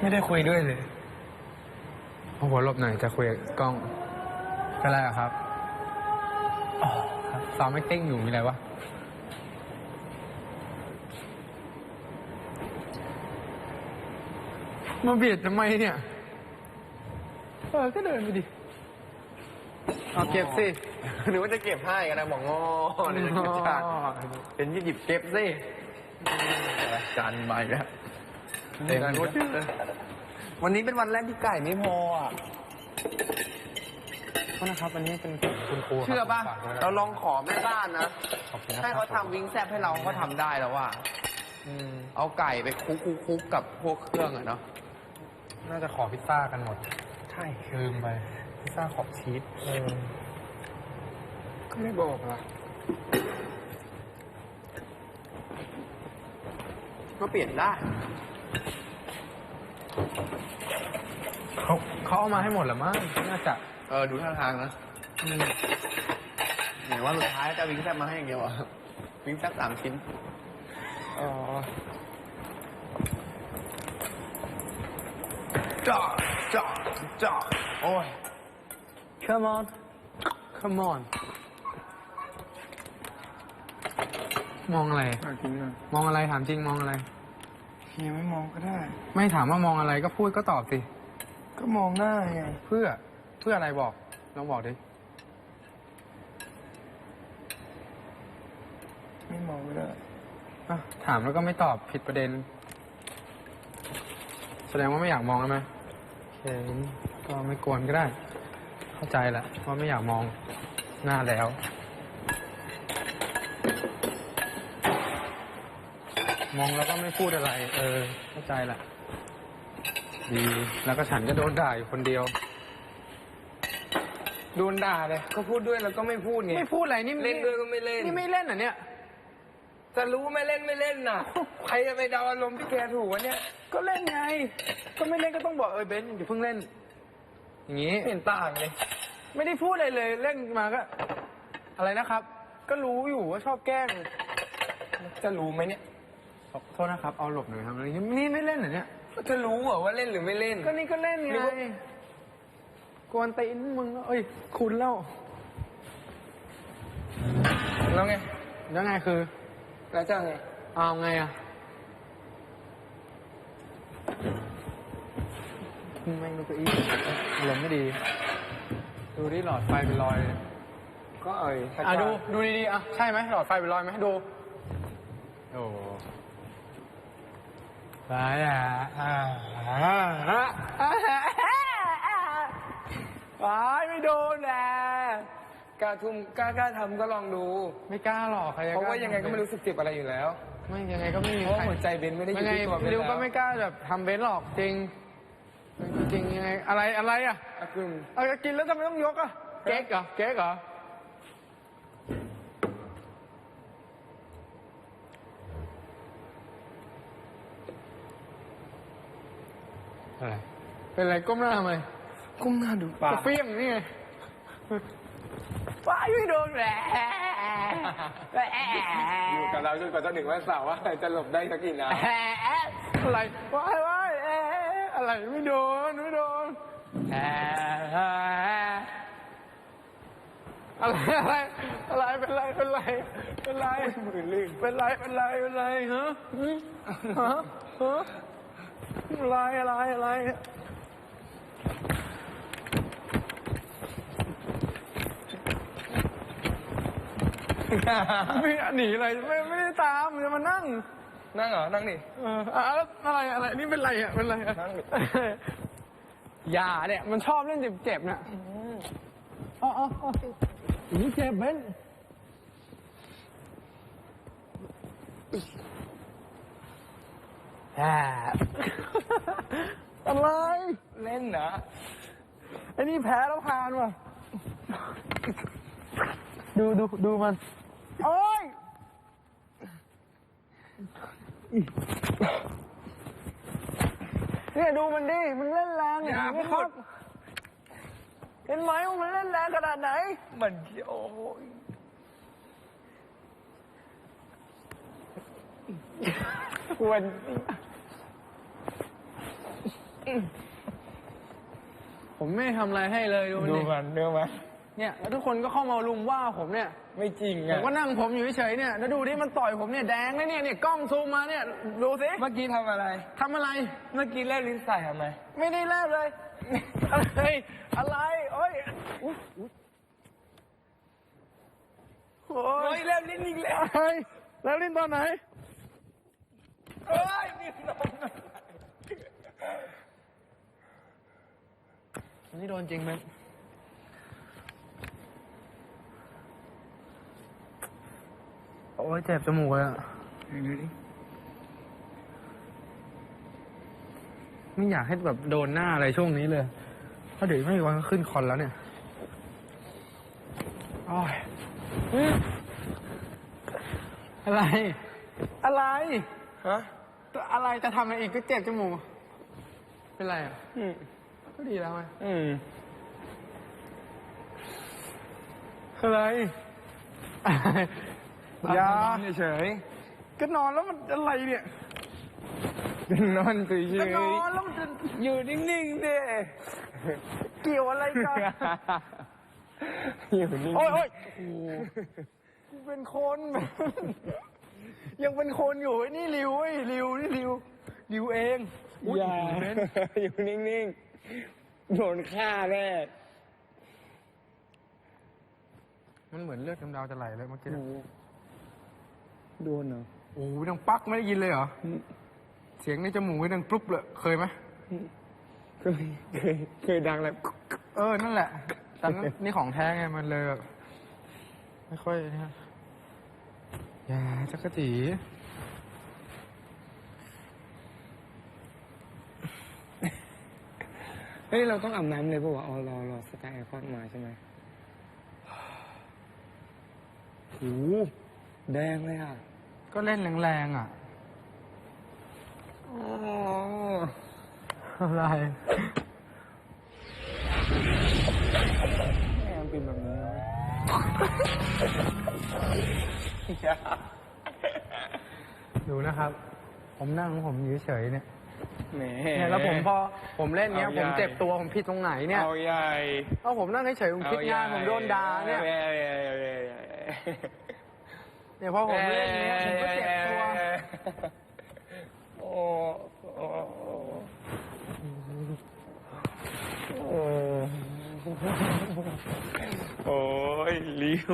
ไม่ได้คุยด้วยเลยเอาหัวหลบหน่อยจะคุยกับกล้องเป็นไรอะครับอ๋อครับซ้อม acting อยู่มีอะไรวะมาเบียดทำไมเนี่ย เออ ก็เดินไปดิ เอาเก็บสิ หรือว่าจะเก็บให้กันนะบอกงอเดี๋ยวจะเก็บฉากเป็นหยิบเก็บสิ จานใบแล้ว เต็มรถเลยวันนี้เป็นวันแรกที่ไก่ไม่พออะโทษนะครับอันนี้เป็นคุณครูครับเชื่อป่ะฝกด้วยนเราลองขอแม่บ้านนะ ขอบคุณนะครับให้เขาทำวิงแซบให้เราเขาทำได้แล้วว่า อืมเอาไก่ไปคลุกคุกคุกกับพวกเครื่องอะเนาะ น่าจะขอพิซซ่ากันหมด ใช่ลืมไป พิซซ่าขอบชีสเออก็ไม่บอกล่ะก็เปลี่ยนได้ เขาเขาเอามาให้หมดเหรือมั้งน่าจะเออดูท่าทางนะอืมไหนว่าสุดท้ายจะวิงแซบมาให้อย่างเดียวอะวิงแซบสามชิ้นอ๋อจ่อจ่อจ่อโอ้ย come on come on มองอะไรจริงอะมองอะไรถามจริงมองอะไร เฮียไม่มองก็ได้ ไม่ถามว่ามองอะไรก็พูดก็ตอบสิ ก็มองหน้าไง เพื่อ เพื่ออะไรบอก ลองบอกดิ ไม่มองก็ได้อะถามแล้วก็ไม่ตอบผิดประเด็น แสดงว่าไม่อยากมองใช่ไหมโอเคก็ไม่กวนก็ได้ เข้าใจแหละว่าไม่อยากมองหน้าแล้ว มองแล้วก็ไม่พูดอะไร เออ เข้าใจแหละดีแล้วก็ฉันก็โดนด่าอยู่คนเดียว โดนด่าเลย ก็พูดด้วยแล้วก็ไม่พูดไง ไม่พูดอะไรนี่เล่นด้วยก็ไม่เล่น นี่ไม่เล่นเหรอเนี่ย จะรู้ไม่เล่นไม่เล่นน่ะ ใครจะไปเดาอารมณ์ที่แกถูกวะเนี่ย ก็เล่นไง ก็ไม่เล่นก็ต้องบอกเออเบนซ์อย่าเพิ่งเล่น อย่างนี้เห็นต่างเลย ไม่ได้พูดอะไรเลย เล่นมาก็ อะไรนะครับ ก็รู้อยู่ว่าชอบแกล้ง จะรู้ไหมเนี่ย ขอโทษนะครับ เอาหลบหน่อยครับนี่ไม่เล่นเหรอเนี่ย จะรู้เหรอว่าเล่นหรือไม่เล่น ก็นี่ก็เล่นนึไงกว่า กวนตีนมึงเอ้ย คุณแล้วแล้วไงยังไงคือ แล้วจะไง เอาไงอะแม่งดูตัวอีอารมณ์ไม่ดี ดูดิหลอดไฟเป็นรอยเลยก็เอ่ยอะดู ดูดีๆอะ ใช่ไหมหลอดไฟเป็นรอยไหมดู โอ้ ไปอะอ่าอ่าอ่าไปไม่โดนแหละกล้าทุ่มกล้ากล้าทำก็ลองดู ไม่กล้าหรอกใครจะเพราะว่าล้ยังไงก็ไม่รู้สึกเจ็บอะไรอยู่แล้ว ไม่ยังไงก็ไม่มีเพราะว่าใครหัวใจเบนไม่ได้อยัยู่งไงที่ตัวเบนริวก็แล้วไม่กล้าแบบทำเบนซ์หรอกจริง จริงยังไงอะไรอะไรอะอะคือเอาจะกินแล้วทำไมต้องยกอะเก๊กเหรอเก๊กเหรอ อะไร เป็นอะไรก้มหน้าทำไมก้มหน้าดูปากจะเฟี้ยงนี่ไงว้ายไม่โดนแหละแหละอยู่กับเราจนกว่าจะถึงวันเสาร์ว่าจะหลบได้สักกี่น้แอะอะไรว้ายว้ายเอ๊ะอะไรไม่โดนไม่โดนแอะอะไรอะไรอะไรเป็นไรเป็นไรเป็นไรำมือลื่นเป็นไรเป็นไรเป็นไรฮะหึฮะฮะ อะไรอะไรอะไรไม่หนีอะไรไม่ไม่ได้ตามจะมานั่ง นั่งเหรอ นั่งดิเอออะแล้วอะไรอะไรนี่เป็นไรอะเป็นไรอะนั่งดิ อย่าเนี่ยมันชอบเล่นเจ็บๆเนี่ยอ๋ออ๋ออ๋อนี่เจ็บเบ้น อ่าอะไร เล่นนะไอ้นี่แพ้แล้วพานว่ะ ดูดูดูมัน โอ้ยเนี่ยดูมันดิ มันเล่นแรงอย่าเห็นไหมพูคดรับเห็นไหมว่ามันเล่นแรงขนาดไหน มันโอ้ยควร ผมไม่ทำอะไรให้เลยดูดูนี่มันดูมันเนี่ยแล้วทุกคนก็เข้ามาลุมว่าผมเนี่ย ไม่จริงผมอะก็นั่งผมอยู่เฉยๆเนี่ยแล้วดูดิมันต่อยผมเนี่ยแดงเลยเนี่ยเนี่ยกล้องซูมมาเนี่ยดูสิเมื่อกี้ทำอะไร ทำอะไร เมื่อกี้แลบลิ้นใส่ทำไมไม่ได้แลบเลย อะไรอะไรโอ้ยอุ๊ยอุ๊ยโอ้โอ้ยยแลบลิ้นอีกแล้วเฮ้ยแล้วลิ้นตอนไหน เอ้ยนี่น้อง อันนี้โดนจริงไหมโอ้ยเจ็บจมูกเลยอะไม่อยากให้แบบโดนหน้าอะไรช่วงนี้เลย เพราะเดี๋ยวไม่มีวันก็ขึ้นคอนแล้วเนี่ยโอ้ยอื้ออะไร อะไร ฮะ อะไรจะทำอะไรอีกก็เจ็บจมูก เป็นไรอะ อืม ก็ดีแล้วไงอืมอะไรอย่าเฉยก็นอนแล้วมันอะไรเนี่ยๆนอนเฉยก็นอนแล้วมันจะๆอยู่นิ่งๆเด้เกี่ยวอะไรกันอยู่นิ่งๆโอ้ยโอ้ยโอ้โหกูเป็นคนยังเป็นคนอยู่ไอ้นี่ริวไอ้ยริวนี่ริวริวเองอุ๊ยอย่าเบนอยู่นิ่งๆ โดนฆ่าแน่มันเหมือนเลือดกำเดาจะไหลเลยเมื่อกี้โดนเหรอโอ้โหดังปักไม่ได้ยินเลยเหรอเสียงในจมูกนี่ดังปลุ๊บเลย เคยไหม เคยเคยเคยดังแล้วเออ นั่นแหละแต่นั่นนี่ของแท้ไง มันเลยแบบไม่ค่อยนะอย่าจักรจี เฮ้ยเราต้องอาบน้ำเลยป่าวะอ๋อรอรอสกายไอคอนมาใช่ไหมโหแดงเลยอะ ก็เล่นแรงๆอะอ๋ออะไรแม่งเป็นแบบนี้วะดูนะครับ ผมนั่งของผมอยู่เฉยๆเนี่ย แหมเนี่ยแล้วผมพอผมเล่นเนี้ยเอาผมใหญ่เจ็บตัวผมผิดตรงไหนเนี่ย เอาใหญ่เอาผมนั่งเฉยๆผมคิดงานผมโดนด่าเนี่ยเนี่ยพอผมเล่นเนี้ยผมก็เจ็บตัว โอ้โอ้โอ้โอ้ยลิว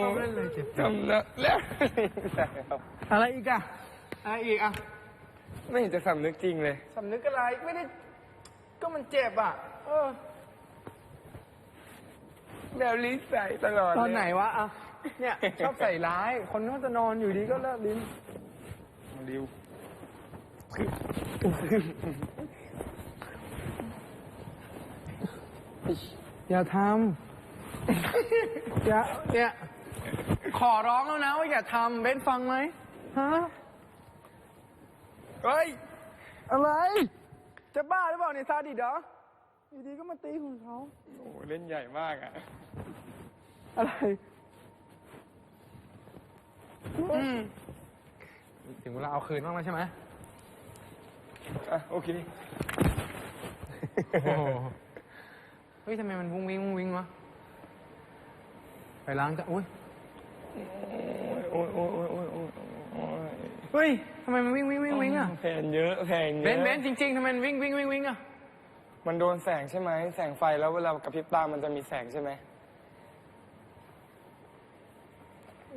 เอาเล่นเลยเจ็บตัวจำแล้วแล้วอะไรอีกอะอะไรอีกอะไม่เห็นจะสำนึกจริงเลยสำนึกอะไรไม่ได้ ก็มันเจ็บอะเออแล้วลิ้นใส่ตลอดตอนไหนเลยวะอะเนี่ยชอบใส่ร้าย คนเขาจะนอนอยู่ดีก็เลิกลิ้นลิวอย่าทำอย่าเนี่ย ขอร้องแล้วนะว่าอย่าทำเบนฟังไหมฮะเฮ้ย อะไร จะบ้าหรือเปล่าเนี่ยซาดิสเหรออยู่ดีก็มาตีหุ่นเขาโอ้เล่นใหญ่มากอะอะไรอืมถึงเวลาเอาคืนบ้างแล้วใช่ไหมอะโอเคโอ้โหเฮ้ยทำไมมันวุ้งวิ้งวุ้งวิ้งวะไปล้างจะอุ้ย โอ้ยโอ้ยโอ้ยโอ้ยโอ้ยโอ้ยเฮ้ยทำไมมันวิ่งวิ่งวิ่งวิ่งอะแผนเยอะแผนเยอะเบนซ์เบนซ์จริงๆทำไมมันวิ่งวิ่งวิ่งวิ่งอะมันโดนแสงใช่ไหมแสงไฟแล้วเวลากระพริบตามันจะมีแสงใช่ไหม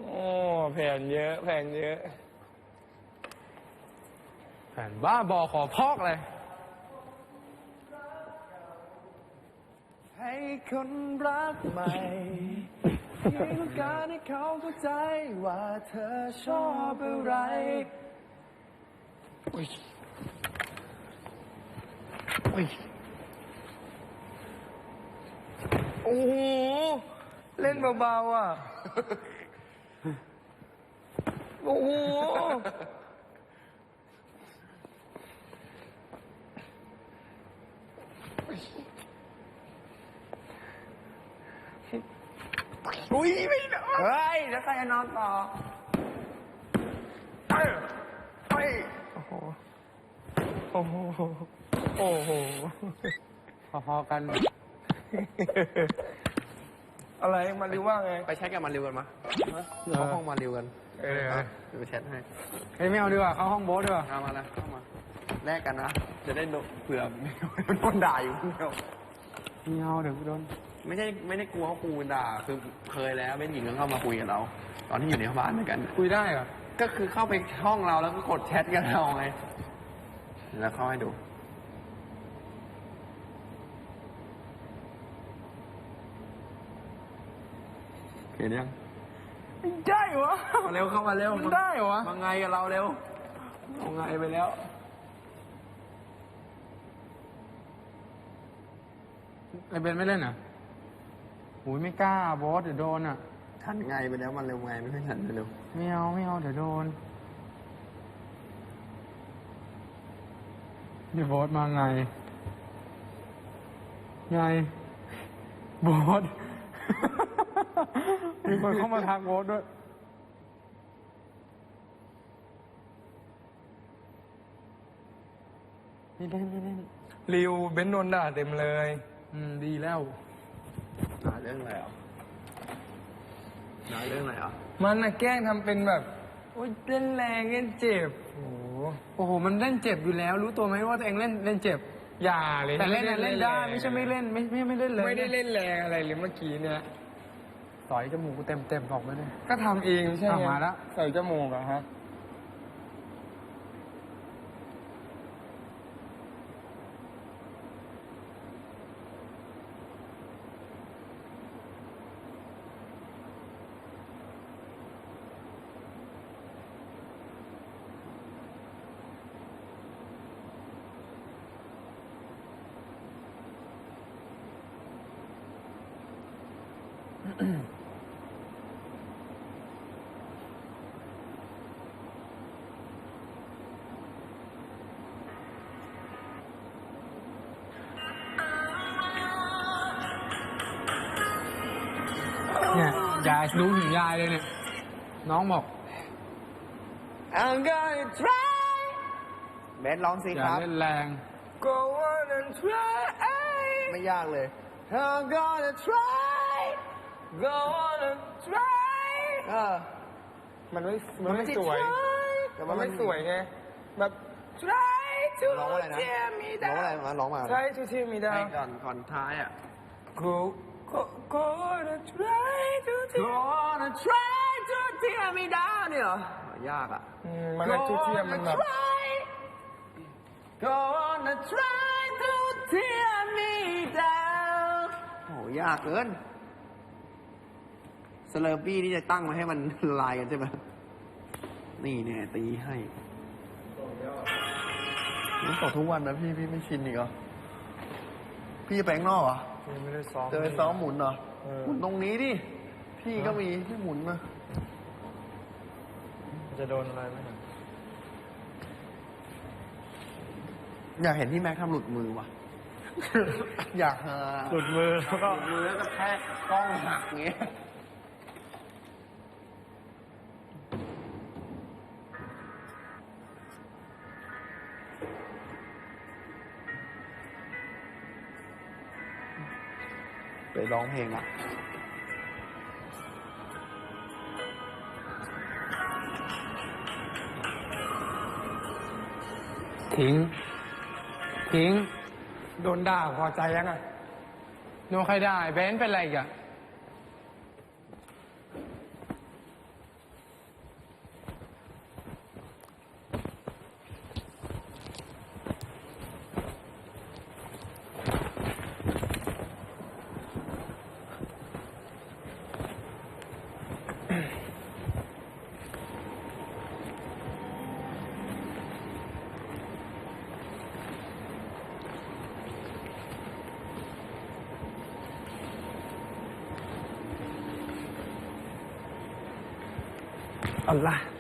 โอ้แผนเยอะแผนเยอะ แผ่นบ้าบอขอพอกเลย ให้คนรักใหม่ที่ ต้องการให้เขาเข้าใจว่าเธอชอบอะไรอุ้ยอุ้ยโอ้โห เล่นเบาๆอะ โอ้โหอุ้ย อุ้ยไม่ได้เฮ้ยแล้วใครจะนอนต่อเอ้ยเฮ้ยโอ้โห โอ้โห โอ้โห พอๆกัน อะไรมาริว่าไง ไปแชทกันมาเร็วกันมาเออเข้าห้องมาเร็วกันเออะเดี๋ยวไปแชทให้เฮ้ยไม่เอาดีกว่าเข้าห้องโบ๊ทดีกว่าเอามาเลยเข้ามาแลกกันนะ จะได้โดนเผื่อไม่โดนด่าอยู่คนเดียวไม่เอาเดี๋ยวโดน ไม่ใช่ไม่ได้กลัวเขาครูด่าคือเคยแล้วเป็นหญิงก็เข้ามาคุยกับเรา ตอนที่อยู่ในบ้านด้วยกัน คุยได้เหรอ ก็คือเข้าไปห้องเราแล้วก็กดแชทกันเราไงแล้วเข้าให้ดู เห็นยังได้เหรอมาเร็วเข้ามาเร็วมันได้เหรอวะมาไงกับเราเร็วเอาไงไปแล้ว ไอเบนไม่เล่นเหรอะโอ้ยไม่กล้าโบ๊ทเดี๋ยวโดนอะฉันไงไปแล้วมันเร็วไงไม่ให้ฉันไปเร็วไม่เอาไม่เอาเดี๋ยวโดนนี่โบ๊ทมาไง ไงโบ๊ทมีคนเข้ามาทักโบ๊ทด้วยไม่เล่นไม่เล่นริวเบนซ์โดนด่าเต็มเลย อืม ดีแล้วด่า เรื่องอะไรอะด่าเรื่องอะไรอะมันน่ะแกล้งทำเป็นแบบ โอ๊ยเล่นแรงเล่นเจ็บ โอ้โหโอ้โห มันเล่นเจ็บอยู่แล้ว รู้ตัวไหมว่าตัวเองเล่นเล่นเจ็บ อย่าเลยแต่เล่นน่ะเล่นได้แรงไม่ใช่ไม่เล่นไม่ไม่ไม่เล่นเลยไม่ได้เล่นแรงอะไรเลยเมื่อกี้เนี่ยต่อยจมูกกูเต็มเต็มๆบอกไปเลยก็ทำเองใช่ไหมอะมาแล้ว ใส่จมูกอะฮะ เนี่ยยายรู้ถึงยายเลยเนี่ย น้องบอก I'm gonna try เบสร้องสิอคย่ารับ เล่นแรง Go on and try ไม่ยากเลย I'm gonna try Go on and try เออ มันไม่ มันไม่สวย แต่มัว่านมันไม่สวยไง แบบ try to ร้องว่าอะไรนะ tear me ร้องว่าอะไร down มาร้องมา try to tear me ให้ down ก่อนก่อนท้ายอะ Go go go on and try to tear Gonna try to tear me down เนี่ยเหรอ ยากอะ อืมมันอะทุกเทียมมันแบบ Gonna try to tear me down โหยากเกินส เลอร์ปี้นี่จะตั้งมาให้มันลายกันใช่ไหมนี่เนี่ยตีให้มันตกทุกวันนะพี่พี่ไม่ชินอีกเหรอ พี่จะไปข้างนอกเหรอไม่ได้ซ้อม จะไปซ้อมหมุนเหรอ เออ หมุนตรงนี้ดิ พี่ก็มีพี่หมุนมา จะโดนอะไรไหมอยากเห็นที่แม็กทำหลุดมือว่ะ อยากหาหลุดมือแล้วก็ หลุดมือแล้วก็แค่กล้องหักเงี้ย ไปร้องเพลงอะทิ้ง ทิ้ง โดนด่าพอใจยังอะโนใครได้เบนเป็นอะไรอีกอะ อัลลอฮ์